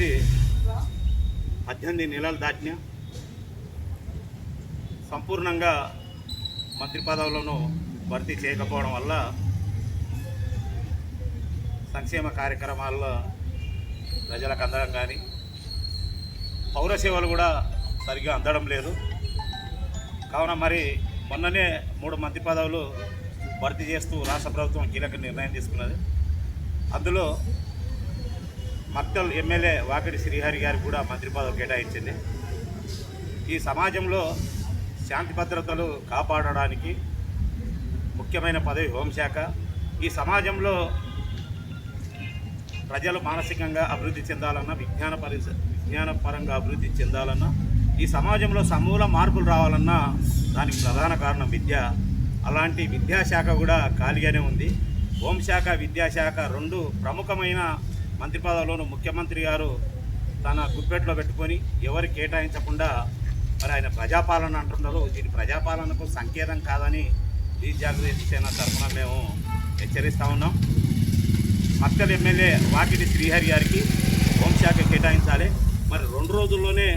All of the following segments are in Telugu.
వచ్చి పద్దెనిమిది నెలలు దాటినా సంపూర్ణంగా మంత్రి పదవులను భర్తీ చేయకపోవడం వల్ల సంక్షేమ కార్యక్రమాల్లో ప్రజలకు అందడం కానీ పౌర సేవలు కూడా సరిగ్గా అందడం లేదు. కావున మరి మొన్ననే మూడు మంత్రి పదవులు భర్తీ చేస్తూ రాష్ట్ర ప్రభుత్వం కీలక నిర్ణయం తీసుకున్నది. అందులో మక్తల్ ఎమ్మెల్యే వాకిడి శ్రీహరి గారికి కూడా మంత్రి పదవి కేటాయించింది. ఈ సమాజంలో శాంతి భద్రతలు కాపాడడానికి ముఖ్యమైన పదవి హోంశాఖ. ఈ సమాజంలో ప్రజలు మానసికంగా అభివృద్ధి చెందాలన్నా విజ్ఞాన పరి విజ్ఞానపరంగా అభివృద్ధి చెందాలన్నా ఈ సమాజంలో సమూల మార్పులు రావాలన్నా దానికి ప్రధాన కారణం విద్య. అలాంటి విద్యాశాఖ కూడా ఖాళీగానే ఉంది. హోంశాఖ విద్యాశాఖ రెండు ప్రముఖమైన మంత్రి పదవులను ముఖ్యమంత్రి గారు తన గుప్పెట్లో పెట్టుకొని ఎవరు కేటాయించకుండా మరి ఆయన ప్రజాపాలన అంటున్నారు దీని ప్రజాపాలనకు సంకేతం కాదని ఈ జాగృతి సేన తరఫున మేము హెచ్చరిస్తూ ఉన్నాం. మక్కల్ ఎమ్మెల్యే వాకిటి శ్రీహరి గారికి హోంశాఖ కేటాయించాలి. మరి రెండు రోజుల్లోనే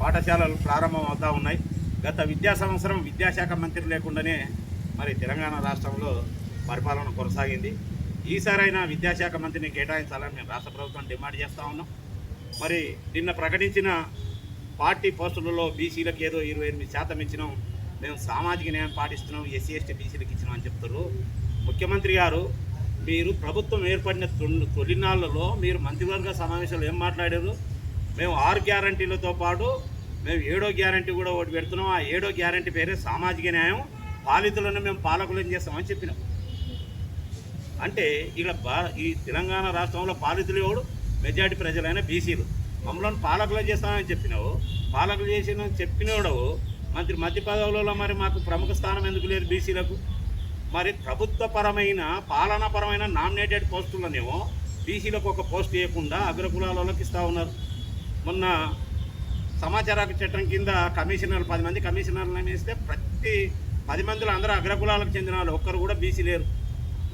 పాఠశాలలు ప్రారంభం అవుతూ ఉన్నాయి. గత విద్యా సంవత్సరం విద్యాశాఖ మంత్రి లేకుండానే మరి తెలంగాణ రాష్ట్రంలో పరిపాలన కొనసాగింది. ఈసారైనా విద్యాశాఖ మంత్రిని కేటాయించాలని మేము రాష్ట్ర ప్రభుత్వం డిమాండ్ చేస్తూ ఉన్నాం. మరి నిన్న ప్రకటించిన పార్టీ పోస్టులలో బీసీలకు ఏదో ఇరవై ఎనిమిది శాతం ఇచ్చినాం. మేము సామాజిక న్యాయం పాటిస్తున్నాం. ఎస్సీ ఎస్టీ బీసీలకు ఇచ్చినాం అని చెప్తారు ముఖ్యమంత్రి గారు మీరు ప్రభుత్వం ఏర్పడిన తొలి తొలినాళ్ళలో మీరు మంత్రివర్గ సమావేశంలో ఏం మాట్లాడారు? మేము ఆరు గ్యారంటీలతో పాటు మేము ఏడో గ్యారంటీ కూడా ఒకటి పెడుతున్నాం. ఆ ఏడో గ్యారంటీ పేరే సామాజిక న్యాయం. పాలితులను మేము పాలకులను చేస్తామని చెప్పినాం. అంటే ఇక్కడ బా ఈ తెలంగాణ రాష్ట్రంలో పాలితులు ఎవడు మెజార్టీ ప్రజలైన బీసీలు. మమ్మల్ని పాలకులు చేస్తామని చెప్పినావు? పాలకులు చేసిన చెప్పినోడు మంత్రి మధ్య పదవులలో మరి మాకు ప్రముఖ స్థానం ఎందుకు లేదు బీసీలకు? మరి ప్రభుత్వపరమైన పాలనాపరమైన నామినేటెడ్ పోస్టులనేమో బీసీలకు ఒక పోస్ట్ ఇవ్వకుండా అగ్రకులాలలోకి ఇస్తూ ఉన్నారు. మొన్న సమాచార చట్టం కింద కమిషనర్లు పది మంది కమిషనర్లు వేస్తే ప్రతి పది మందిలో అందరూ అగ్రకులాలకు చెందిన వాళ్ళు ఒక్కరు కూడా బీసీ లేరు.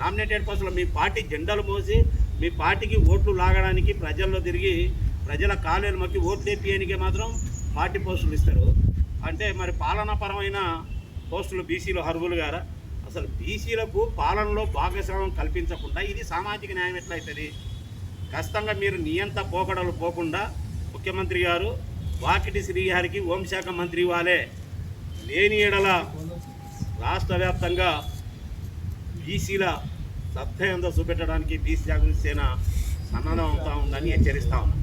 నామినేటెడ్ పోస్టులు మీ పార్టీ జెండాలు మోసి మీ పార్టీకి ఓట్లు లాగడానికి ప్రజల్లో తిరిగి ప్రజల కాలేలు మొక్కి ఓట్లు తెప్పియనికే మాత్రం పార్టీ పోస్టులు ఇస్తారు. అంటే మరి పాలనాపరమైన పోస్టులు బీసీలు అర్హులు గారా? అసలు బీసీలకు పాలనలో భాగస్వామ్యం కల్పించకుండా ఇది సామాజిక న్యాయం ఎట్లయితుంది? ఖచ్చితంగా మీరు నియంత పోకడలు పోకుండా ముఖ్యమంత్రి గారు వాకిటి శ్రీహరికి హోంశాఖ మంత్రి వాలే లేని ఎడల రాష్ట్ర వ్యాప్తంగా బీసీల సత్యంతో చూపెట్టడానికి బీసీ జాగృతి సేన సన్నద్ధం అవుతా ఉందని హెచ్చరిస్తా ఉన్నాం.